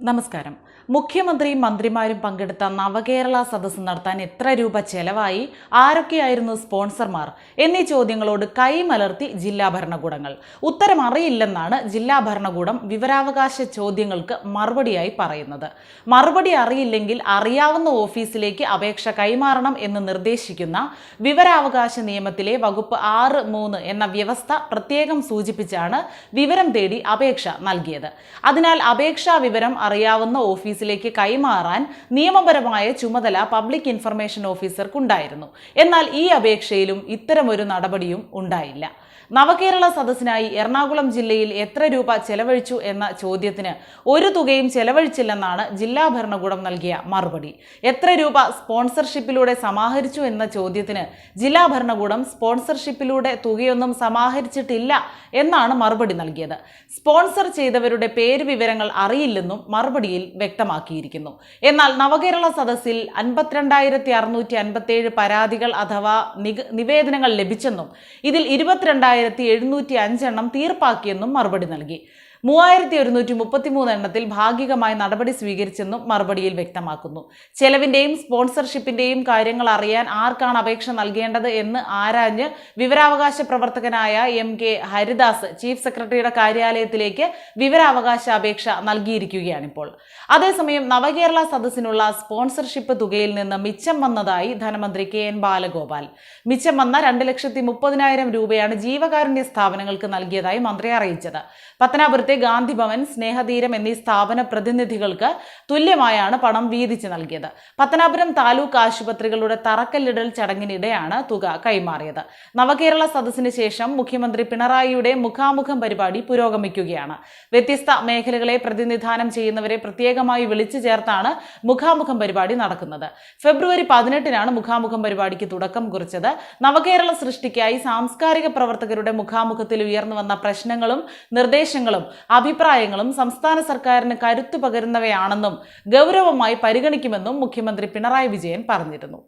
നമസ്കാരം. മുഖ്യമന്ത്രിയും മന്ത്രിമാരും പങ്കെടുത്ത നവകേരള സദസ്സ് നടത്താൻ എത്ര രൂപ ചെലവായി? ആരൊക്കെയായിരുന്നു സ്പോൺസർമാർ? എന്നീ ചോദ്യങ്ങളോട് കൈമലർത്തി ജില്ലാ ഭരണകൂടങ്ങൾ. ഉത്തരം അറിയില്ലെന്നാണ് ജില്ലാ ഭരണകൂടം വിവരാവകാശ ചോദ്യങ്ങൾക്ക് മറുപടിയായി പറയുന്നത്. മറുപടി അറിയില്ലെങ്കിൽ അറിയാവുന്ന ഓഫീസിലേക്ക് അപേക്ഷ കൈമാറണം എന്ന് നിർദ്ദേശിക്കുന്ന വിവരാവകാശ നിയമത്തിലെ വകുപ്പ് ആറ് മൂന്ന് എന്ന വ്യവസ്ഥ പ്രത്യേകം സൂചിപ്പിച്ചാണ് വിവരം തേടി അപേക്ഷ നൽകിയത്. അതിനാൽ അപേക്ഷാ വിവരം അറിയാവുന്ന ഓഫീസിലേക്ക് കൈമാറാൻ നിയമപരമായ ചുമതല പബ്ലിക് ഇൻഫർമേഷൻ ഓഫീസർക്കുണ്ടായിരുന്നു. എന്നാൽ ഈ അപേക്ഷയിലും ഇത്തരമൊരു നടപടിയും ഉണ്ടായില്ല. നവകേരള സദസ്സിനായി എറണാകുളം ജില്ലയിൽ എത്ര രൂപ ചെലവഴിച്ചു എന്ന ചോദ്യത്തിന് ഒരു തുകയും ചെലവഴിച്ചില്ലെന്നാണ് ജില്ലാ ഭരണകൂടം നൽകിയ മറുപടി. എത്ര രൂപ സ്പോൺസർഷിപ്പിലൂടെ സമാഹരിച്ചു എന്ന ചോദ്യത്തിന് ജില്ലാ ഭരണകൂടം സ്പോൺസർഷിപ്പിലൂടെ തുകയൊന്നും സമാഹരിച്ചിട്ടില്ല എന്നാണ് മറുപടി നൽകിയത്. സ്പോൺസർ ചെയ്തവരുടെ പേര് വിവരങ്ങൾ അറിയില്ലെന്നും മറുപടിയിൽ വ്യക്തമാക്കിയിരിക്കുന്നു. എന്നാൽ നവകേരള സദസ്സിൽ അൻപത്തിരണ്ടായിരത്തി അറുന്നൂറ്റി അൻപത്തേഴ് പരാതികൾ അഥവാ നിവേദനങ്ങൾ ലഭിച്ചെന്നും ഇതിൽ ഇരുപത്തിരണ്ടായിരത്തി എഴുന്നൂറ്റി അഞ്ചെണ്ണം തീർപ്പാക്കിയെന്നും മറുപടി നൽകി. മൂവായിരത്തി ഒരുന്നൂറ്റി മുപ്പത്തിമൂന്ന് എണ്ണത്തിൽ ഭാഗികമായി നടപടി സ്വീകരിച്ചെന്നും മറുപടിയിൽ വ്യക്തമാക്കുന്നു. ചെലവിന്റെയും സ്പോൺസർഷിപ്പിന്റെയും കാര്യങ്ങൾ അറിയാൻ ആർക്കാണ് അപേക്ഷ നൽകേണ്ടത് എന്ന് ആരാഞ്ഞ് വിവരാവകാശ പ്രവർത്തകനായ എം കെ ഹരിദാസ് ചീഫ് സെക്രട്ടറിയുടെ കാര്യാലയത്തിലേക്ക് വിവരാവകാശ അപേക്ഷ നൽകിയിരിക്കുകയാണിപ്പോൾ. അതേസമയം നവകേരള സദസ്സിനുള്ള സ്പോൺസർഷിപ്പ് തുകയിൽ നിന്ന് മിച്ചം വന്നതായി ധനമന്ത്രി കെ എൻ ബാലഗോപാൽ. മിച്ചം വന്ന രണ്ട് ലക്ഷത്തി മുപ്പതിനായിരം രൂപയാണ് ജീവകാരുണ്യ സ്ഥാപനങ്ങൾക്ക് നൽകിയതായി മന്ത്രി അറിയിച്ചത്. പത്തനാപുരത്തെ ഗാന്ധി ഭവൻ സ്നേഹതീരം എന്നീ സ്ഥാപന പ്രതിനിധികൾക്ക് തുല്യമായാണ് പണം വീതിച്ച് നൽകിയത്. പത്തനാപുരം താലൂക്ക് ആശുപത്രികളുടെ തറക്കല്ലിടൽ ചടങ്ങിനിടെയാണ് തുക കൈമാറിയത്. നവകേരള സദസ്സിന് ശേഷം മുഖ്യമന്ത്രി പിണറായിയുടെ മുഖാമുഖം പരിപാടി പുരോഗമിക്കുകയാണ്. വ്യത്യസ്ത മേഖലകളെ പ്രതിനിധാനം ചെയ്യുന്നവരെ പ്രത്യേകമായി വിളിച്ചു ചേർത്താണ് മുഖാമുഖം പരിപാടി നടക്കുന്നത്. ഫെബ്രുവരി പതിനെട്ടിനാണ് മുഖാമുഖം പരിപാടിക്ക് തുടക്കം കുറിച്ചത്. നവകേരള സൃഷ്ടിക്കായി സാംസ്കാരിക പ്രവർത്തകരുടെ മുഖാമുഖത്തിൽ ഉയർന്നു വന്ന പ്രശ്നങ്ങളും നിർദ്ദേശങ്ങളും അഭിപ്രായങ്ങളും സംസ്ഥാന സർക്കാരിന് കരുത്തു പകരുന്നവയാണെന്നും ഗൗരവമായി പരിഗണിക്കുമെന്നും മുഖ്യമന്ത്രി പിണറായി വിജയൻ പറഞ്ഞിരുന്നു.